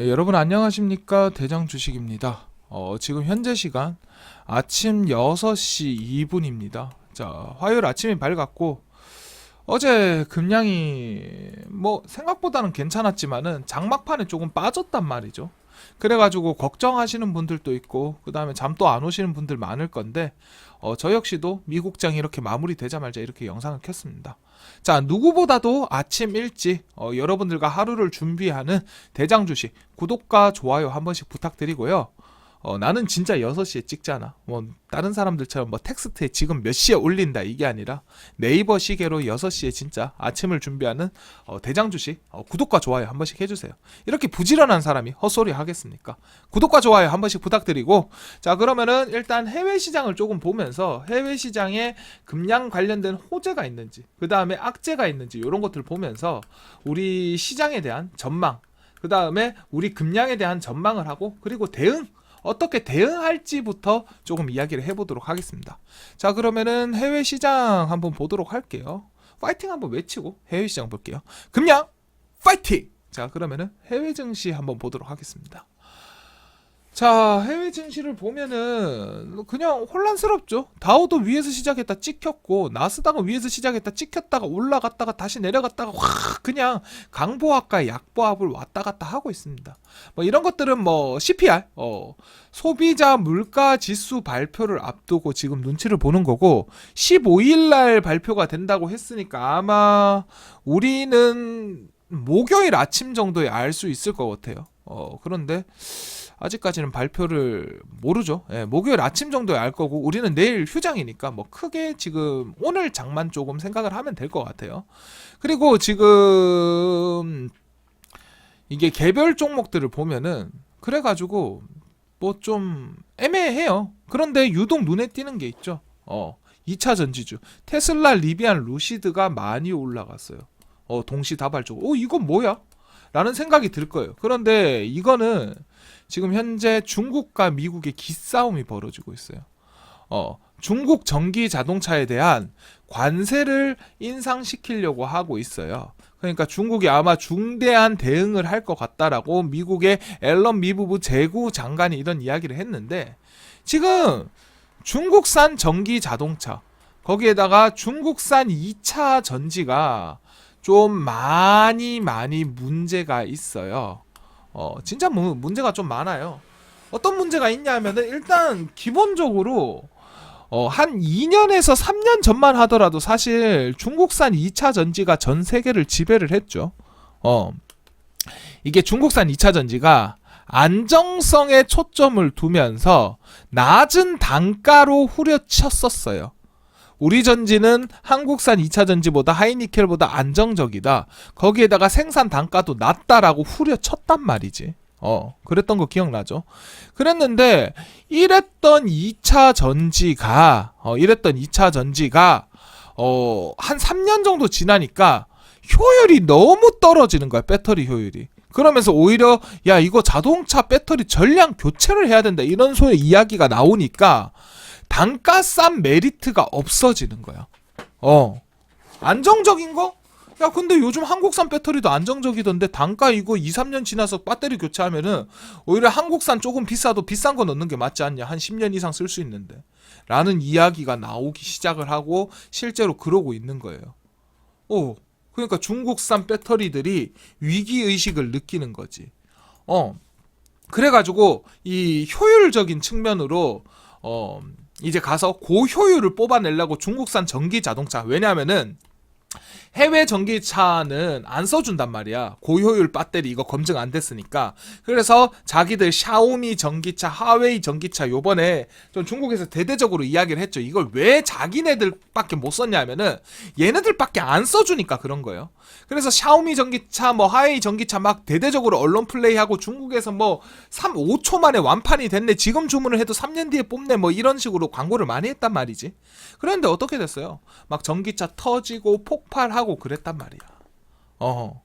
예, 여러분 안녕하십니까 대장 주식입니다. 어, 지금 현재 시간 아침 6시 2분입니다. 자, 화요일 아침이 밝았고 어제 금량이 뭐 생각보다는 괜찮았지만은 장막판에 조금 빠졌단 말이죠. 그래가지고 걱정하시는 분들도 있고 그 다음에 잠또안 오시는 분들 많을 건데 어, 저 역시도 미국장이 이렇게 마무리되자마자 이렇게 영상을 켰습니다. 자 누구보다도 아침 일찍 어, 여러분들과 하루를 준비하는 대장 주식 구독과 좋아요 한 번씩 부탁드리고요. 어, 나는 진짜 6시에 찍잖아. 뭐 다른 사람들처럼 뭐 텍스트에 지금 몇 시에 올린다 이게 아니라 네이버 시계로 6시에 진짜 아침을 준비하는 어, 대장 주식 어, 구독과 좋아요 한 번씩 해주세요. 이렇게 부지런한 사람이 헛소리 하겠습니까? 구독과 좋아요 한 번씩 부탁드리고 자 그러면은 일단 해외 시장을 조금 보면서 해외 시장에 금량 관련된 호재가 있는지 그 다음에 악재가 있는지 이런 것들 보면서 우리 시장에 대한 전망 그 다음에 우리 금량에 대한 전망을 하고 그리고 대응 어떻게 대응할지부터 조금 이야기를 해보도록 하겠습니다. 자 그러면은 해외 시장 한번 보도록 할게요. 파이팅 한번 외치고 해외 시장 볼게요. 금량 파이팅! 자 그러면은 해외 증시 한번 보도록 하겠습니다. 자 해외 증시를 보면은 그냥 혼란스럽죠. 다우도 위에서 시작했다 찍혔고 나스닥은 위에서 시작했다 찍혔다가 올라갔다가 다시 내려갔다가 확 그냥 강보합과 약보합을 왔다 갔다 하고 있습니다. 뭐 이런 것들은 뭐 CPR 어 소비자 물가 지수 발표를 앞두고 지금 눈치를 보는 거고 15일 날 발표가 된다고 했으니까 아마 우리는 목요일 아침 정도에 알 수 있을 것 같아요. 어 그런데 아직까지는 발표를 모르죠. 예, 목요일 아침 정도에 알 거고 우리는 내일 휴장이니까 뭐 크게 지금 오늘 장만 조금 생각을 하면 될 것 같아요. 그리고 지금 이게 개별 종목들을 보면은 그래가지고 뭐 좀 애매해요. 그런데 유독 눈에 띄는 게 있죠. 어, 2차 전지주 테슬라, 리비안, 루시드가 많이 올라갔어요. 어, 동시다발적으로. 어, 이건 뭐야? 라는 생각이 들 거예요. 그런데 이거는 지금 현재 중국과 미국의 기싸움이 벌어지고 있어요. 어, 중국 전기 자동차에 대한 관세를 인상시키려고 하고 있어요. 그러니까 중국이 아마 중대한 대응을 할 것 같다라고 미국의 앨런 미부부 재구 장관이 이런 이야기를 했는데 지금 중국산 전기 자동차 거기에다가 중국산 2차 전지가 좀 많이 많이 문제가 있어요. 어, 진짜 무, 문제가 좀 많아요. 어떤 문제가 있냐면은 일단 기본적으로 어, 한 2년에서 3년 전만 하더라도 사실 중국산 2차 전지가 전 세계를 지배를 했죠. 어. 이게 중국산 2차 전지가 안정성에 초점을 두면서 낮은 단가로 후려쳤었어요. 우리 전지는 한국산 2차 전지보다 하이니켈보다 안정적이다. 거기에다가 생산 단가도 낮다라고 후려쳤단 말이지. 어, 그랬던 거 기억나죠? 그랬는데, 이랬던 2차 전지가, 어, 이랬던 2차 전지가, 어, 한 3년 정도 지나니까 효율이 너무 떨어지는 거야, 배터리 효율이. 그러면서 오히려, 야, 이거 자동차 배터리 전량 교체를 해야 된다. 이런 소의 이야기가 나오니까, 단가 싼 메리트가 없어지는 거야. 어. 안정적인 거? 야, 근데 요즘 한국산 배터리도 안정적이던데 단가 이거 2, 3년 지나서 배터리 교체하면은 오히려 한국산 조금 비싸도 비싼 거 넣는 게 맞지 않냐? 한 10년 이상 쓸 수 있는데. 라는 이야기가 나오기 시작을 하고 실제로 그러고 있는 거예요. 오. 그러니까 중국산 배터리들이 위기 의식을 느끼는 거지. 어. 그래 가지고 이 효율적인 측면으로 어 이제 가서 고효율을 뽑아내려고 중국산 전기 자동차. 왜냐하면은 해외 전기차는 안 써준단 말이야. 고효율 배터리 이거 검증 안 됐으니까. 그래서 자기들 샤오미 전기차, 하웨이 전기차 요번에 좀 중국에서 대대적으로 이야기를 했죠. 이걸 왜 자기네들밖에 못 썼냐면은 얘네들밖에 안 써주니까 그런 거예요. 그래서 샤오미 전기차, 뭐 하웨이 전기차 막 대대적으로 언론 플레이하고 중국에서 뭐 3, 5초 만에 완판이 됐네. 지금 주문을 해도 3년 뒤에 뽑네. 뭐 이런 식으로 광고를 많이 했단 말이지. 그런데 어떻게 됐어요? 막 전기차 터지고 폭발하고 그랬단 말이야. 어.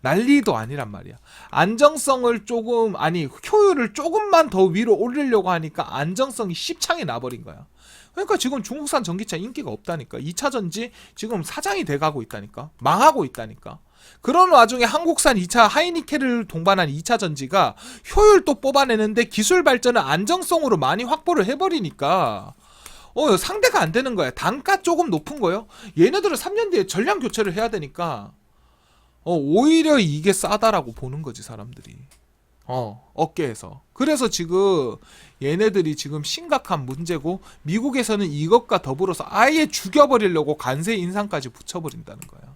난리도 아니란 말이야. 안정성을 조금 아니 효율을 조금만 더 위로 올리려고 하니까 안정성이 십창이 나버린 거야. 그러니까 지금 중국산 전기차 인기가 없다니까. 2차 전지 지금 사장이 돼가고 있다니까. 망하고 있다니까. 그런 와중에 한국산 2차 하이니켈을 동반한 2차 전지가 효율도 뽑아내는데 기술 발전을 안정성으로 많이 확보를 해버리니까 어 상대가 안 되는 거야. 단가 조금 높은 거요. 얘네들은 3년 뒤에 전량 교체를 해야 되니까 어 오히려 이게 싸다라고 보는 거지 사람들이. 어 업계에서. 그래서 지금 얘네들이 지금 심각한 문제고 미국에서는 이것과 더불어서 아예 죽여버리려고 관세 인상까지 붙여버린다는 거야.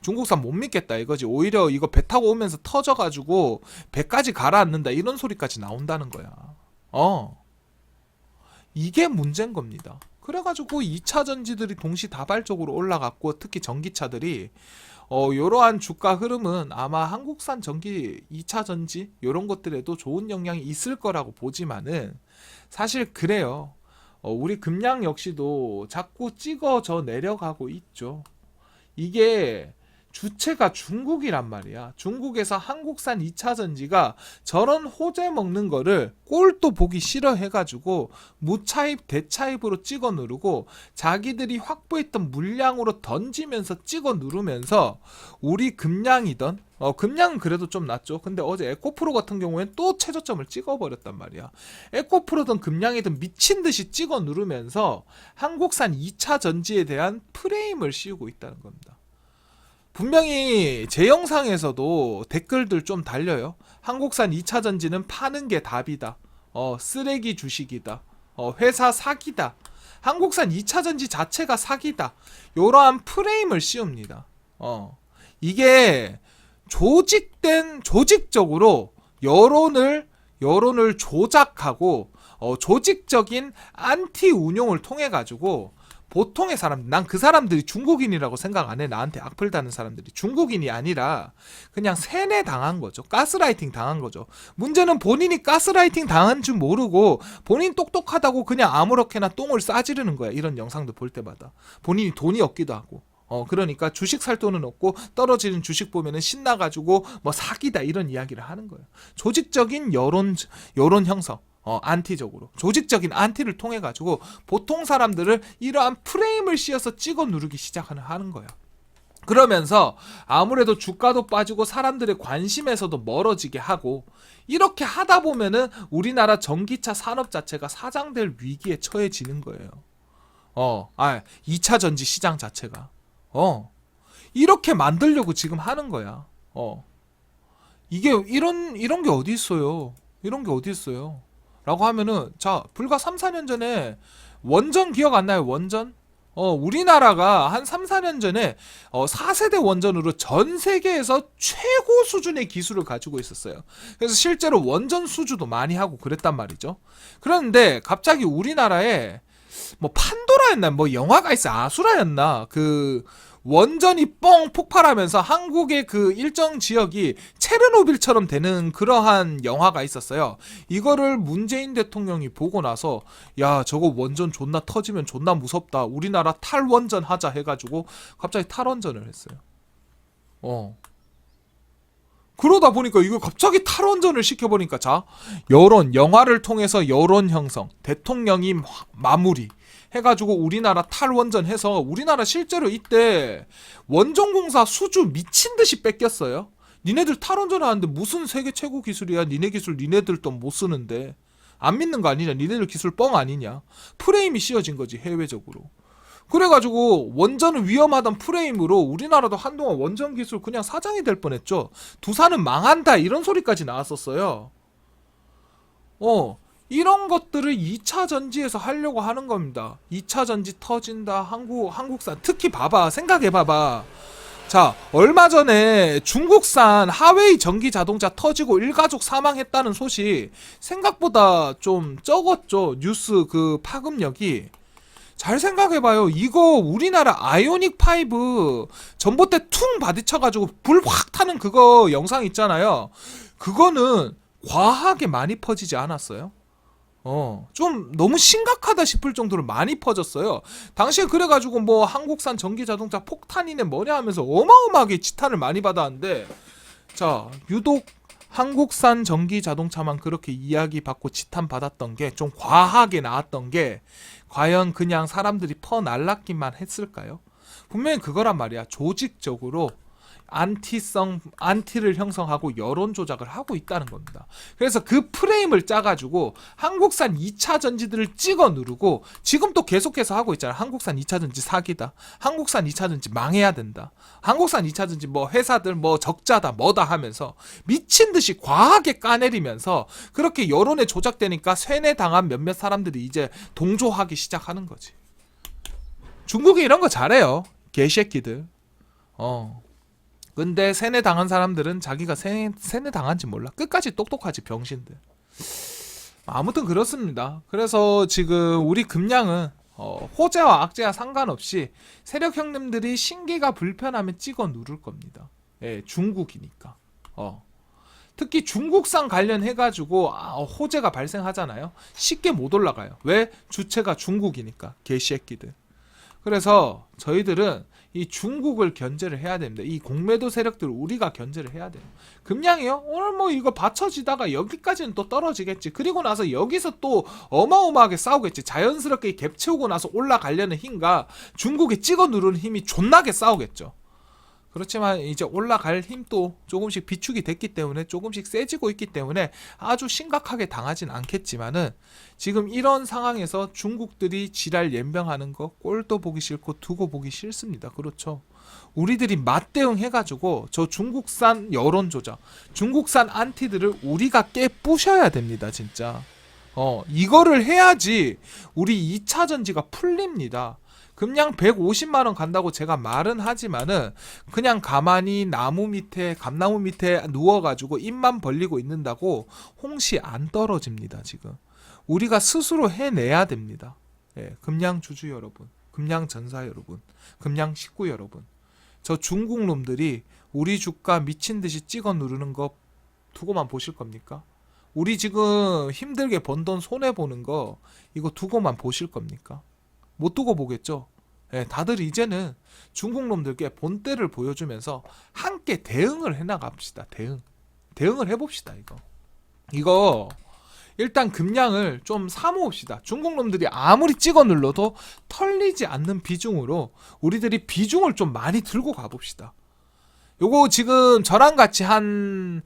중국산 못 믿겠다 이거지. 오히려 이거 배 타고 오면서 터져가지고 배까지 가라앉는다 이런 소리까지 나온다는 거야. 어. 이게 문제인 겁니다. 그래가지고 2차 전지들이 동시다발적으로 올라갔고 특히 전기차들이 어 이러한 주가 흐름은 아마 한국산 전기 2차 전지 이런 것들에도 좋은 영향이 있을 거라고 보지만은 사실 그래요. 어, 우리 금양 역시도 자꾸 찍어져 내려가고 있죠. 이게 주체가 중국이란 말이야. 중국에서 한국산 2차 전지가 저런 호재 먹는 거를 꼴도 보기 싫어해가지고 무차입, 대차입으로 찍어 누르고 자기들이 확보했던 물량으로 던지면서 찍어 누르면서 우리 금량이던 어, 금량은 그래도 좀 낫죠. 근데 어제 에코프로 같은 경우엔 또 최저점을 찍어버렸단 말이야. 에코프로든 금량이든 미친 듯이 찍어 누르면서 한국산 2차 전지에 대한 프레임을 씌우고 있다는 겁니다. 분명히 제 영상에서도 댓글들 좀 달려요. 한국산 2차 전지는 파는 게 답이다. 어, 쓰레기 주식이다. 어, 회사 사기다. 한국산 2차 전지 자체가 사기다. 요러한 프레임을 씌웁니다. 어. 이게 조직된 조직적으로 여론을 여론을 조작하고 어, 조직적인 안티 운용을 통해 가지고 보통의 사람, 난 그 사람들이 중국인이라고 생각 안 해. 나한테 악플 다는 사람들이. 중국인이 아니라 그냥 세뇌 당한 거죠. 가스라이팅 당한 거죠. 문제는 본인이 가스라이팅 당한 줄 모르고 본인 똑똑하다고 그냥 아무렇게나 똥을 싸지르는 거야. 이런 영상도 볼 때마다. 본인이 돈이 없기도 하고. 어, 그러니까 주식 살 돈은 없고 떨어지는 주식 보면은 신나가지고 뭐 사기다 이런 이야기를 하는 거예요. 조직적인 여론, 여론 형성. 어, 안티적으로 조직적인 안티를 통해 가지고 보통 사람들을 이러한 프레임을 씌워서 찍어 누르기 시작하는 하는 거예요. 그러면서 아무래도 주가도 빠지고 사람들의 관심에서도 멀어지게 하고 이렇게 하다 보면은 우리나라 전기차 산업 자체가 사장될 위기에 처해지는 거예요. 어, 아, 2차 전지 시장 자체가. 어. 이렇게 만들려고 지금 하는 거야. 어. 이게 이런 이런 게 어디 있어요? 이런 게 어디 있어요? 라고 하면은 자 불과 3, 4년 전에 원전 기억 안 나요 원전? 어 우리나라가 한 3, 4년 전에 어 4세대 원전으로 전 세계에서 최고 수준의 기술을 가지고 있었어요. 그래서 실제로 원전 수주도 많이 하고 그랬단 말이죠. 그런데 갑자기 우리나라에 뭐 판도라였나 뭐 영화가 있어 아수라였나 그 원전이 뻥 폭발하면서 한국의 그 일정 지역이 체르노빌처럼 되는 그러한 영화가 있었어요. 이거를 문재인 대통령이 보고 나서 야 저거 원전 존나 터지면 존나 무섭다. 우리나라 탈원전 하자 해가지고 갑자기 탈원전을 했어요. 어. 그러다 보니까 이거 갑자기 탈원전을 시켜버리니까 자 여론 영화를 통해서 여론 형성 대통령이 마- 마무리 해가지고 우리나라 탈원전 해서 우리나라 실제로 이때 원전공사 수주 미친 듯이 뺏겼어요. 니네들 탈원전 하는데 무슨 세계 최고 기술이야? 니네 기술 니네들 또못 쓰는데 안 믿는 거 아니냐? 니네들 기술 뻥 아니냐? 프레임이 씌워진 거지 해외적으로. 그래가지고 원전은 위험하던 프레임으로 우리나라도 한동안 원전 기술 그냥 사장이 될 뻔했죠. 두산은 망한다 이런 소리까지 나왔었어요. 어 이런 것들을 2차 전지에서 하려고 하는 겁니다. 2차 전지 터진다 한국 한국산 특히 봐봐 생각해 봐봐. 자 얼마 전에 중국산 하웨이 전기 자동차 터지고 일가족 사망했다는 소식 생각보다 좀 적었죠 뉴스 그 파급력이 잘 생각해봐요. 이거 우리나라 아이오닉 5 전봇대 퉁 바디쳐가지고 불 확 타는 그거 영상 있잖아요. 그거는 과하게 많이 퍼지지 않았어요? 어, 좀 너무 심각하다 싶을 정도로 많이 퍼졌어요. 당시에 그래가지고 뭐 한국산 전기 자동차 폭탄이네 뭐냐 하면서 어마어마하게 지탄을 많이 받았는데 자, 유독 한국산 전기 자동차만 그렇게 이야기 받고 지탄 받았던 게 좀 과하게 나왔던 게 과연 그냥 사람들이 퍼 날랐기만 했을까요? 분명히 그거란 말이야. 조직적으로 안티성 안티를 형성하고 여론 조작을 하고 있다는 겁니다. 그래서 그 프레임을 짜가지고 한국산 2차 전지들을 찍어 누르고 지금 또 계속해서 하고 있잖아요. 한국산 2차 전지 사기다. 한국산 2차 전지 망해야 된다. 한국산 2차 전지 뭐 회사들 뭐 적자다 뭐다 하면서 미친 듯이 과하게 까내리면서 그렇게 여론에 조작되니까 쇠뇌 당한 몇몇 사람들이 이제 동조하기 시작하는 거지. 중국이 이런 거 잘해요. 개새끼들. 어. 근데 세뇌 당한 사람들은 자기가 세뇌, 세뇌 당한지 몰라. 끝까지 똑똑하지 병신들. 아무튼 그렇습니다. 그래서 지금 우리 금량은 어, 호재와 악재와 상관없이 세력 형님들이 신기가 불편하면 찍어 누를 겁니다. 예, 중국이니까. 어. 특히 중국산 관련해가지고 아, 어, 호재가 발생하잖아요. 쉽게 못 올라가요. 왜? 주체가 중국이니까. 개새끼들. 그래서 저희들은 이 중국을 견제를 해야 됩니다. 이 공매도 세력들을 우리가 견제를 해야 돼요. 금량이요? 오늘 뭐 이거 받쳐지다가 여기까지는 또 떨어지겠지. 그리고 나서 여기서 또 어마어마하게 싸우겠지. 자연스럽게 갭 채우고 나서 올라가려는 힘과 중국이 찍어 누르는 힘이 존나게 싸우겠죠. 그렇지만 이제 올라갈 힘도 조금씩 비축이 됐기 때문에 조금씩 세지고 있기 때문에 아주 심각하게 당하진 않겠지만은 지금 이런 상황에서 중국들이 지랄 연병하는 거 꼴도 보기 싫고 두고 보기 싫습니다. 그렇죠. 우리들이 맞대응 해가지고 저 중국산 여론 조작, 중국산 안티들을 우리가 깨 부셔야 됩니다. 진짜. 어 이거를 해야지 우리 2차 전지가 풀립니다. 금량 150만 원 간다고 제가 말은 하지만은 그냥 가만히 나무 밑에 감나무 밑에 누워 가지고 입만 벌리고 있는다고 홍시 안 떨어집니다, 지금. 우리가 스스로 해내야 됩니다. 예, 금량 주주 여러분, 금량 전사 여러분, 금량 식구 여러분. 저 중국 놈들이 우리 주가 미친 듯이 찍어 누르는 거 두고만 보실 겁니까? 우리 지금 힘들게 번 돈 손해 보는 거 이거 두고만 보실 겁니까? 못 두고 보겠죠. 예, 다들 이제는 중국 놈들께 본때를 보여주면서 함께 대응을 해나갑시다. 대응. 대응을 해봅시다. 이거. 이거 일단 금량을 좀 사모읍시다. 중국 놈들이 아무리 찍어 눌러도 털리지 않는 비중으로 우리들이 비중을 좀 많이 들고 가봅시다. 요거 지금 저랑 같이 한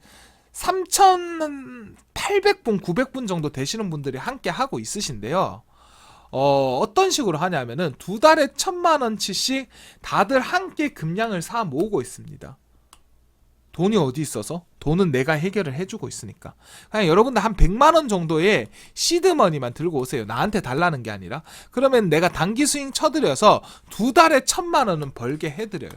3,800분, 900분 정도 되시는 분들이 함께 하고 있으신데요. 어, 어떤 식으로 하냐면은 두 달에 천만 원치씩 다들 함께 금량을 사 모으고 있습니다. 돈이 어디 있어서? 돈은 내가 해결을 해주고 있으니까. 그냥 여러분들 한 100만 원 정도의 시드머니만 들고 오세요. 나한테 달라는 게 아니라. 그러면 내가 단기 스윙 쳐드려서 두 달에 천만 원은 벌게 해드려요.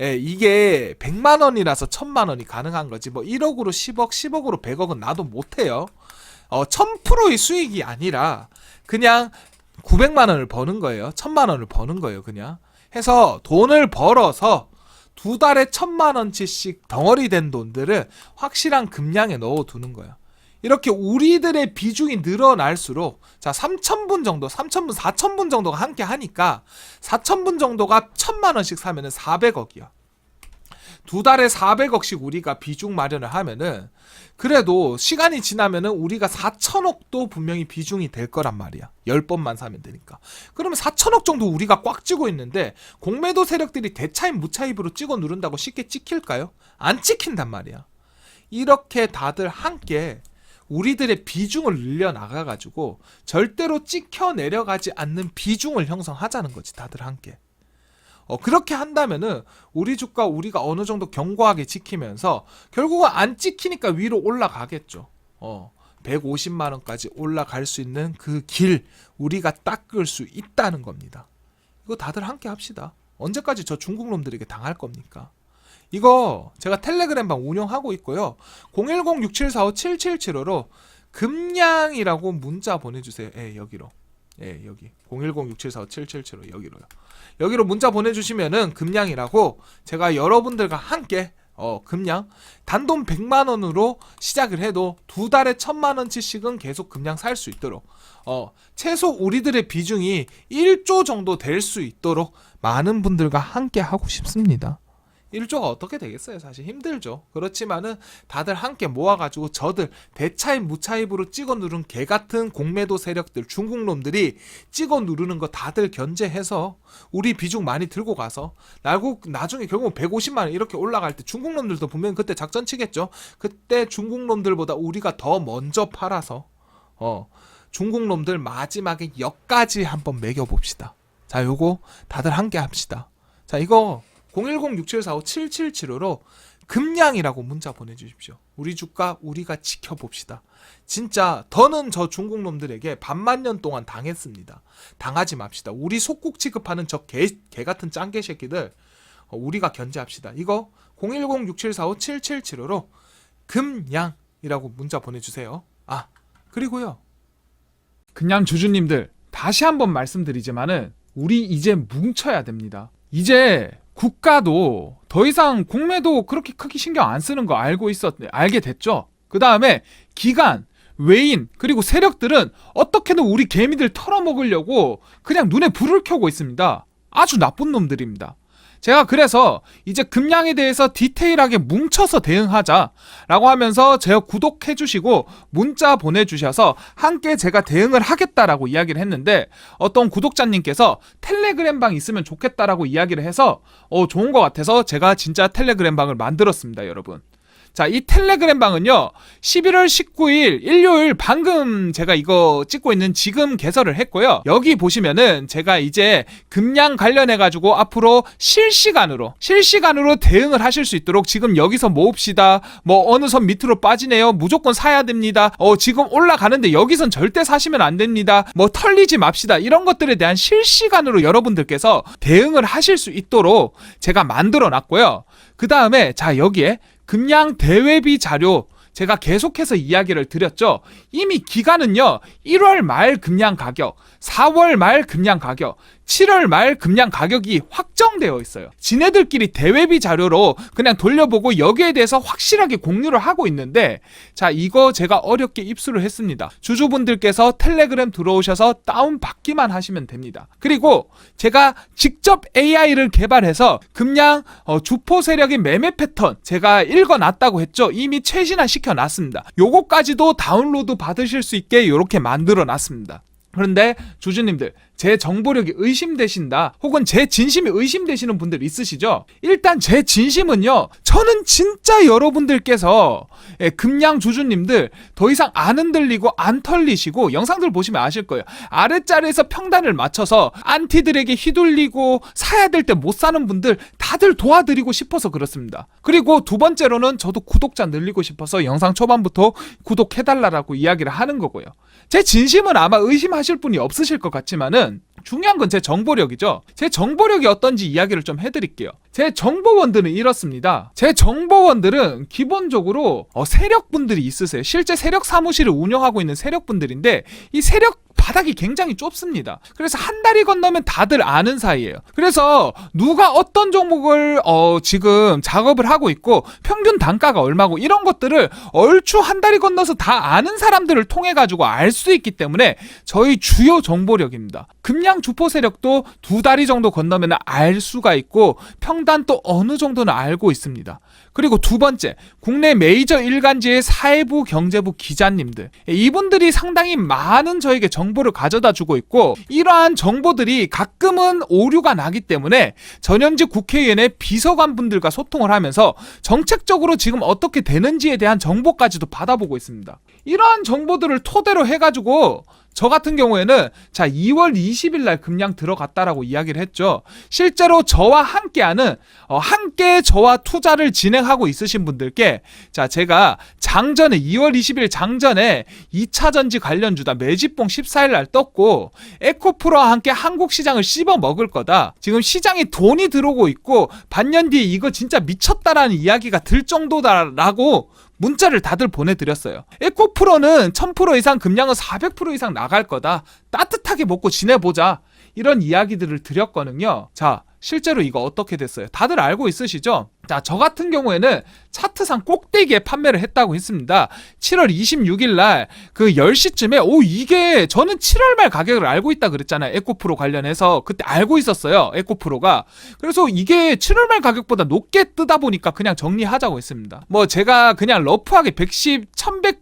예, 이게 100만 원이라서 천만 원이 가능한 거지. 뭐 1억으로 10억, 10억으로 100억은 나도 못해요. 어, 1000%의 수익이 아니라 그냥 900만 원을 버는 거예요. 1000만 원을 버는 거예요, 그냥. 해서 돈을 벌어서 두 달에 1000만 원치씩 덩어리 된 돈들을 확실한 금량에 넣어 두는 거예요. 이렇게 우리들의 비중이 늘어날수록 자 3,000분 정도, 3,000분, 4,000분 정도가 함께 하니까 4,000분 정도가 1,000만 원씩 사면은 400억이야. 두 달에 400억씩 우리가 비중 마련을 하면은 그래도 시간이 지나면은 우리가 4천억도 분명히 비중이 될 거란 말이야. 10번만 사면 되니까. 그러면 4천억 정도 우리가 꽉 쥐고 있는데 공매도 세력들이 대차입 무차입으로 찍어 누른다고 쉽게 찍힐까요? 안 찍힌단 말이야. 이렇게 다들 함께 우리들의 비중을 늘려 나가 가지고 절대로 찍혀 내려가지 않는 비중을 형성하자는 거지. 다들 함께. 어, 그렇게 한다면은 우리 주가 우리가 어느 정도 견고하게 지키면서 결국은 안 찍히니까 위로 올라가겠죠. 어. 150만 원까지 올라갈 수 있는 그 길 우리가 닦을 수 있다는 겁니다. 이거 다들 함께 합시다. 언제까지 저 중국 놈들에게 당할 겁니까? 이거 제가 텔레그램 방 운영하고 있고요. 010-6745-7775로 금량이라고 문자 보내주세요. 예, 여기로. 예, 여기 010-6745-7775 여기로요. 여기로 문자 보내주시면은 금량이라고 제가 여러분들과 함께 어, 금량 단돈 100만 원으로 시작을 해도 두 달에 1000만 원치씩은 계속 금량 살 수 있도록 어, 최소 우리들의 비중이 1조 정도 될 수 있도록 많은 분들과 함께 하고 싶습니다. 일조가 어떻게 되겠어요? 사실 힘들죠. 그렇지만은 다들 함께 모아가지고 저들 대차입 무차입으로 찍어 누른 개 같은 공매도 세력들 중국 놈들이 찍어 누르는 거 다들 견제해서 우리 비중 많이 들고 가서 나고 나중에 결국 150만 원 이렇게 올라갈 때 중국 놈들도 분명 히 그때 작전 치겠죠. 그때 중국 놈들보다 우리가 더 먼저 팔아서 어 중국 놈들 마지막에 역까지 한번 매겨 봅시다. 자, 요거 다들 함께 합시다. 자, 이거 010-6745-7775로 금량이라고 문자 보내주십시오. 우리 주가 우리가 지켜봅시다. 진짜 더는 저 중국 놈들에게 반만 년 동안 당했습니다. 당하지 맙시다. 우리 속국 취급하는 저 개 개 같은 짱개 새끼들 어, 우리가 견제합시다. 이거 010-6745-7775로 금양이라고 문자 보내주세요. 아 그리고요. 그냥 주주님들 다시 한번 말씀드리지만은 우리 이제 뭉쳐야 됩니다. 이제 국가도 더 이상 공매도 그렇게 크게 신경 안 쓰는 거 알고 있었 알게 됐죠. 그 다음에 기관, 외인 그리고 세력들은 어떻게든 우리 개미들 털어먹으려고 그냥 눈에 불을 켜고 있습니다. 아주 나쁜 놈들입니다. 제가 그래서 이제 금양에 대해서 디테일하게 뭉쳐서 대응하자라고 하면서 제가 구독해 주시고 문자 보내 주셔서 함께 제가 대응을 하겠다라고 이야기를 했는데 어떤 구독자님께서 텔레그램 방 있으면 좋겠다라고 이야기를 해서 어 좋은 것 같아서 제가 진짜 텔레그램 방을 만들었습니다 여러분 자, 이 텔레그램 방은요, 11월 19일, 일요일 방금 제가 이거 찍고 있는 지금 개설을 했고요. 여기 보시면은 제가 이제 금량 관련해가지고 앞으로 실시간으로, 실시간으로 대응을 하실 수 있도록 지금 여기서 모읍시다. 뭐 어느 선 밑으로 빠지네요. 무조건 사야 됩니다. 어, 지금 올라가는데 여기선 절대 사시면 안 됩니다. 뭐 털리지 맙시다. 이런 것들에 대한 실시간으로 여러분들께서 대응을 하실 수 있도록 제가 만들어 놨고요. 그 다음에 자, 여기에 금양 대외비 자료 제가 계속해서 이야기를 드렸죠. 이미 기간은요. 1월 말 금양 가격, 4월 말 금양 가격, 7월 말 금양 가격이 확정되어 있어요. 지네들끼리 대외비 자료로 그냥 돌려보고 여기에 대해서 확실하게 공유를 하고 있는데 자, 이거 제가 어렵게 입수를 했습니다. 주주분들께서 텔레그램 들어오셔서 다운 받기만 하시면 됩니다. 그리고 제가 직접 AI를 개발해서 금양 어, 주포 세력의 매매 패턴 제가 읽어놨다고 했죠. 이미 최신화 시켜놨습니다. 요거까지도 다운로드 받으실 수 있게 이렇게 만들어 놨습니다. 그런데 주주님들 제 정보력이 의심되신다 혹은 제 진심이 의심되시는 분들 있으시죠? 일단 제 진심은요 저는 진짜 여러분들께서 예, 금양 주주님들 더 이상 안 흔들리고 안 털리시고 영상들 보시면 아실 거예요. 아랫자리에서 평단을 맞춰서 안티들에게 휘둘리고 사야 될 때 못 사는 분들 다들 도와드리고 싶어서 그렇습니다. 그리고 두 번째로는 저도 구독자 늘리고 싶어서 영상 초반부터 구독해달라고 이야기를 하는 거고요. 제 진심은 아마 의심하실 분이 없으실 것 같지만은 중요한 건 제 정보력이죠. 제 정보력이 어떤지 이야기를 좀 해드릴게요. 제 정보원들은 이렇습니다. 제 정보원들은 기본적으로 어, 세력분들이 있으세요. 실제 세력 사무실을 운영하고 있는 세력분들인데 이 세력 바닥이 굉장히 좁습니다. 그래서 한 달이 건너면 다들 아는 사이예요. 그래서 누가 어떤 종목을 어, 지금 작업을 하고 있고 평균 단가가 얼마고 이런 것들을 얼추 한 달이 건너서 다 아는 사람들을 통해 가지고 알 수 있기 때문에 저희 주요 정보력입니다. 금양 주포 세력도 두 다리 정도 건너면 알 수가 있고 평단 또 어느 정도는 알고 있습니다. 그리고 두 번째, 국내 메이저 일간지의 사회부 경제부 기자님들. 이분들이 상당히 많은 저에게 정보를 가져다 주고 있고, 이러한 정보들이 가끔은 오류가 나기 때문에 전현직 국회의원의 비서관 분들과 소통을 하면서 정책적으로 지금 어떻게 되는지에 대한 정보까지도 받아보고 있습니다. 이러한 정보들을 토대로 해가지고 저 같은 경우에는 자 2월 20일 날 금량 들어갔다라고 이야기를 했죠. 실제로 저와 함께하는 어, 함께 저와 투자를 진행하고 있으신 분들께 자 제가 장전에 2월 20일 장전에 2차 전지 관련 주다 매집봉 14일 날 떴고 에코프로와 함께 한국 시장을 씹어 먹을 거다. 지금 시장에 돈이 들어오고 있고 반년 뒤에 이거 진짜 미쳤다라는 이야기가 들 정도다라고 문자를 다들 보내드렸어요. 에코프로는 1000% 이상 금량은 400% 이상 나갈 거다. 따뜻하게 먹고 지내보자. 이런 이야기들을 드렸거든요. 자, 실제로 이거 어떻게 됐어요? 다들 알고 있으시죠? 자, 저 같은 경우에는 차트상 꼭대기에 판매를 했다고 했습니다. 7월 26일 날 그 10시쯤에 오 이게 저는 7월 말 가격을 알고 있다 그랬잖아요. 에코프로 관련해서 그때 알고 있었어요. 에코프로가. 그래서 이게 7월 말 가격보다 높게 뜨다 보니까 그냥 정리하자고 했습니다. 뭐 제가 그냥 러프하게 110,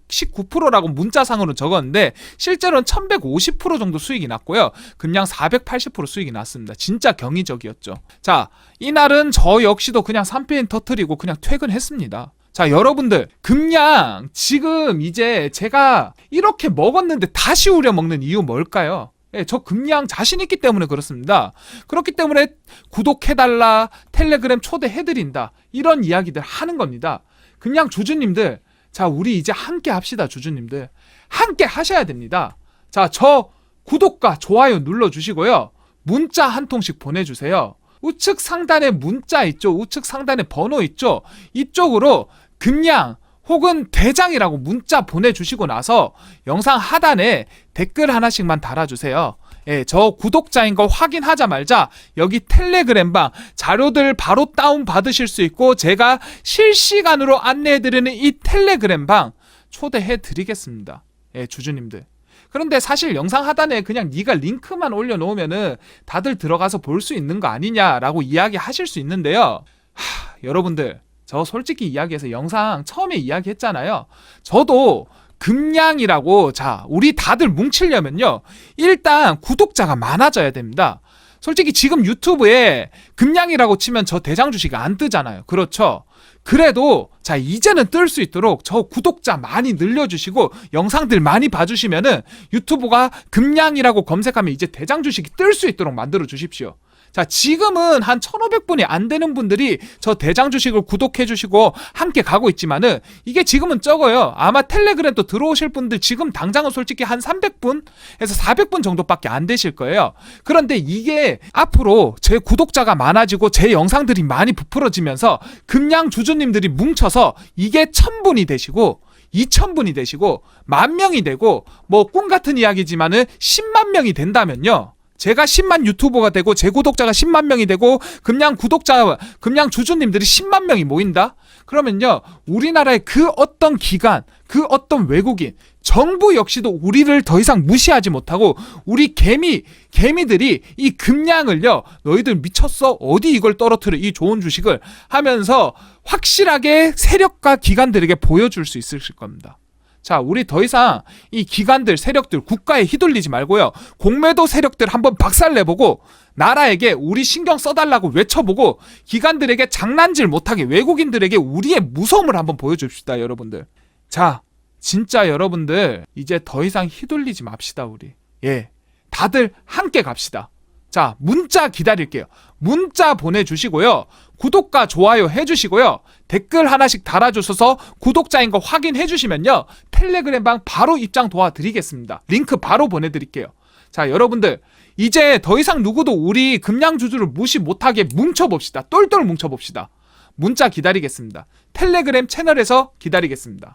1119%라고 문자상으로 적었는데 실제로는 1150% 정도 수익이 났고요. 그냥 480% 수익이 났습니다. 진짜 경이적이었죠. 자, 이날은 저 역시도 그냥 3페인 터트리고 그냥 퇴근했습니다. 자, 여러분들, 금양 지금 이제 제가 이렇게 먹었는데 다시 우려 먹는 이유 뭘까요? 예, 저 금양 자신 있기 때문에 그렇습니다. 그렇기 때문에 구독해달라, 텔레그램 초대해드린다, 이런 이야기들 하는 겁니다. 금양 주주님들, 자, 우리 이제 함께 합시다, 주주님들. 함께 하셔야 됩니다. 자, 저 구독과 좋아요 눌러주시고요. 문자 한 통씩 보내주세요. 우측 상단에 문자 있죠? 우측 상단에 번호 있죠? 이쪽으로 금양 혹은 대장이라고 문자 보내주시고 나서 영상 하단에 댓글 하나씩만 달아주세요. 예, 저 구독자인 거 확인하자 말자 여기 텔레그램 방 자료들 바로 다운 받으실 수 있고 제가 실시간으로 안내해 드리는 이 텔레그램 방 초대해 드리겠습니다. 예, 주주님들. 그런데 사실 영상 하단에 그냥 네가 링크만 올려 놓으면은 다들 들어가서 볼 수 있는 거 아니냐라고 이야기하실 수 있는데요. 하, 여러분들 저 솔직히 이야기해서 영상 처음에 이야기했잖아요. 저도 금양이라고 자 우리 다들 뭉치려면요 일단 구독자가 많아져야 됩니다. 솔직히 지금 유튜브에 금양이라고 치면 저 대장 주식 안 뜨잖아요. 그렇죠? 그래도 자 이제는 뜰 수 있도록 저 구독자 많이 늘려주시고 영상들 많이 봐주시면은 유튜브가 금양이라고 검색하면 이제 대장 주식이 뜰 수 있도록 만들어 주십시오. 자, 지금은 한 1,500분이 안 되는 분들이 저 대장 주식을 구독해 주시고 함께 가고 있지만은 이게 지금은 적어요. 아마 텔레그램 또 들어오실 분들 지금 당장은 솔직히 한 300분에서 400분 정도밖에 안 되실 거예요. 그런데 이게 앞으로 제 구독자가 많아지고 제 영상들이 많이 부풀어지면서 금양 주주님들이 뭉쳐서 이게 1000분이 되시고 2,000분이 되시고 만 명이 되고 뭐 꿈 같은 이야기지만은 10만 명이 된다면요. 제가 10만 유튜버가 되고 제 구독자가 10만 명이 되고 금양 구독자 금양 주주님들이 10만 명이 모인다. 그러면요. 우리나라의 그 어떤 기관, 그 어떤 외국인, 정부 역시도 우리를 더 이상 무시하지 못하고 우리 개미 개미들이 이 금양을요. 너희들 미쳤어? 어디 이걸 떨어뜨려 이 좋은 주식을 하면서 확실하게 세력과 기관들에게 보여줄 수 있을 겁니다. 자, 우리 더 이상 이 기관들, 세력들, 국가에 휘둘리지 말고요. 공매도 세력들 한번 박살내보고, 나라에게 우리 신경 써달라고 외쳐보고, 기관들에게 장난질 못하게 외국인들에게 우리의 무서움을 한번 보여줍시다, 여러분들. 자, 진짜 여러분들, 이제 더 이상 휘둘리지 맙시다, 우리. 예. 다들 함께 갑시다. 자, 문자 기다릴게요. 문자 보내주시고요. 구독과 좋아요 해주시고요. 댓글 하나씩 달아주셔서 구독자인 거 확인해주시면요. 텔레그램방 바로 입장 도와드리겠습니다. 링크 바로 보내드릴게요. 자, 여러분들. 이제 더 이상 누구도 우리 금양주주를 무시 못하게 뭉쳐봅시다. 똘똘 뭉쳐봅시다. 문자 기다리겠습니다. 텔레그램 채널에서 기다리겠습니다.